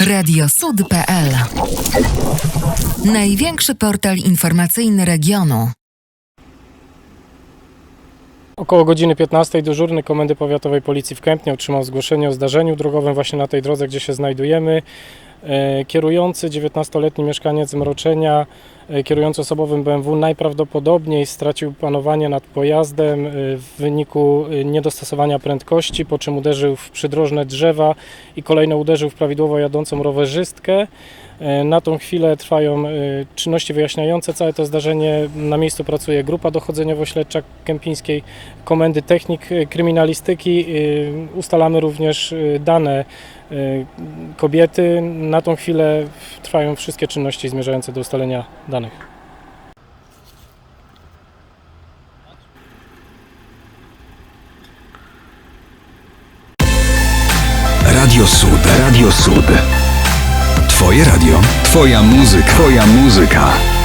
Radiosud.pl Największy portal informacyjny regionu. Około godziny 15 dyżurny Komendy Powiatowej Policji w Kępnie otrzymał zgłoszenie o zdarzeniu drogowym właśnie na tej drodze, gdzie się znajdujemy. E, Kierujący 19-letni mieszkaniec Mroczenia, e, kierujący osobowym BMW najprawdopodobniej stracił panowanie nad pojazdem e, w wyniku niedostosowania prędkości, po czym uderzył w przydrożne drzewa i kolejno uderzył w prawidłowo jadącą rowerzystkę. Na tą chwilę trwają czynności wyjaśniające całe to zdarzenie. Na miejscu pracuje grupa dochodzeniowo-śledcza Kępińskiej Komendy Technik Kryminalistyki. Ustalamy również dane kobiety. Na tą chwilę trwają wszystkie czynności zmierzające do ustalenia danych. Radio Sud. Radio Sud. Twoje radio. Twoja muzyka. Twoja muzyka.